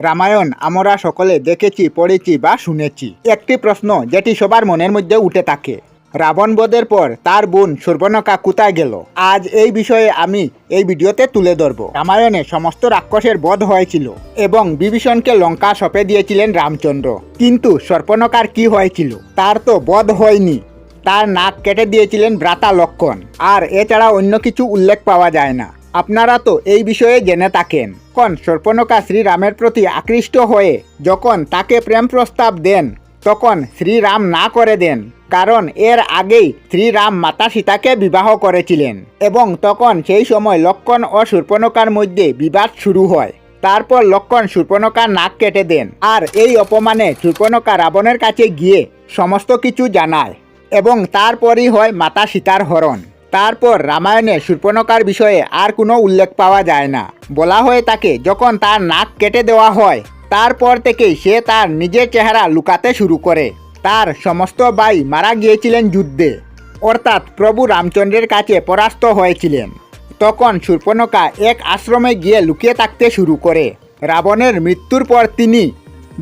রামায়ণ আমরা সকলে দেখেছি, পড়েছি বা শুনেছি। একটি প্রশ্ন যেটি সবার মনের মধ্যে উঠে থাকে, রাবণ বধের পর তার বোন সর্বনকা কোথায় গেল? আজ এই বিষয়ে আমি এই ভিডিওতে তুলে ধরব। রামায়ণে সমস্ত রাক্ষসের বধ হয়েছিল এবং বিভীষণকে লঙ্কা সঁপে দিয়েছিলেন রামচন্দ্র। কিন্তু সর্পনকার কি হয়েছিল? তার তো বধ হয়নি। তার নাক কেটে দিয়েছিলেন ব্রাতা লক্ষণ। আর এছাড়া অন্য কিছু উল্লেখ পাওয়া যায় না। আপনারা তো এই বিষয়ে জেনে থাকেন। কোন সর্পনকা শ্রীরামের প্রতি আকৃষ্ট হয়ে যখন তাকে প্রেম প্রস্তাব দেন, তখন শ্রীরাম না করে দেন, কারণ এর আগেই শ্রীরাম মাতা সীতাকে বিবাহ করেছিলেন এবং তখন সেই সময় লক্ষণ ও সূর্পনকার মধ্যে বিবাদ শুরু হয়। তারপর লক্ষণ সূর্পনকার নাক কেটে দেন আর এই অপমানে সূর্পনকা রাবণের কাছে গিয়ে সমস্ত কিছু জানায় এবং তারপরই হয় মাতা সীতার হরণ। তারপর রামায়ণে সূর্পনকার বিষয়ে আর কোনো উল্লেখ পাওয়া যায় না। বলা হয়ে তাকে যখন তার নাক কেটে দেওয়া হয়, তারপর থেকেই সে তার নিজের চেহারা লুকাতে শুরু করে। তার সমস্ত ভাই মারা গিয়েছিলেন যুদ্ধে। অর্থাৎ প্রভু রামচন্দ্রের কাছে পরাস্ত হয়েছিলেন। তখন শূর্পণখা এক আশ্রমে গিয়ে লুকিয়ে থাকতে শুরু করে। রাবণের মৃত্যুর পর তিনি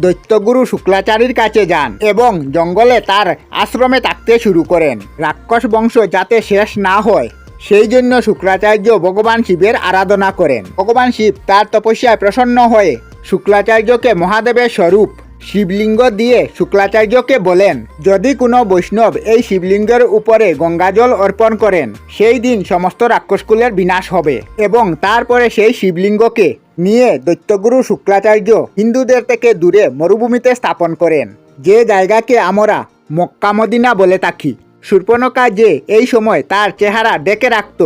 দৈত্যগুরু শুক্লাচারীর কাছে যান এবং জঙ্গলে তার আশ্রমে থাকতে শুরু করেন। রাক্ষস বংশ যাতে শেষ না হয়, সেই জন্য শুক্রাচার্য ভগবান শিবের আরাধনা করেন। ভগবান শিব তার তপস্যায় প্রসন্ন হয়ে শুক্লাচার্যকে মহাদেবের স্বরূপ শিবলিঙ্গ দিয়ে শুক্লাচার্যকে বলেন, যদি কোনো বৈষ্ণব এই শিবলিঙ্গের উপরে গঙ্গাজল অর্পণ করেন, সেই দিন সমস্ত রাক্ষসকুলের বিনাশ হবে এবং তারপরে সেই শিবলিঙ্গকে নিয়ে দৈত্যগুরু শুক্লাচার্য হিন্দুদের থেকে দূরে মরুভূমিতে স্থাপন করেন। যে জায়গাকে আমরা মক্কামদিনা বলে থাকি, সূর্পণকা যে এই সময় তার চেহারা ডেকে রাখত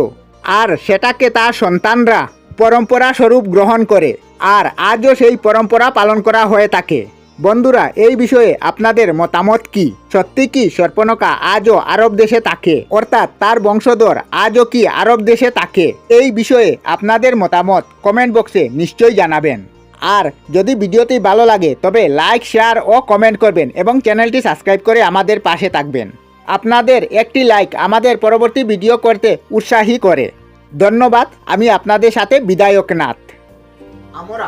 আর সেটাকে তার সন্তানরা পরম্পরা স্বরূপ গ্রহণ করে, আর আজও সেই পরম্পরা পালন করা হয়ে থাকে। বন্ধুরা, এই বিষয়ে আপনাদের মতামত কি? সত্যি কি সর্পণকা আজও আরব দেশে থাকে? অর্থাৎ তার বংশধর আজও কি আরব দেশে থাকে? এই বিষয়ে আপনাদের মতামত কমেন্ট বক্সে নিশ্চয়ই জানাবেন। আর যদি ভিডিওটি ভালো লাগে, তবে লাইক, শেয়ার ও কমেন্ট করবেন এবং চ্যানেলটি সাবস্ক্রাইব করে আমাদের পাশে থাকবেন। আপনাদের একটি লাইক আমাদের পরবর্তী ভিডিও করতে উৎসাহী করে। ধন্যবাদ, আমি আপনাদের সাথে বিদায়কনাথ আমরা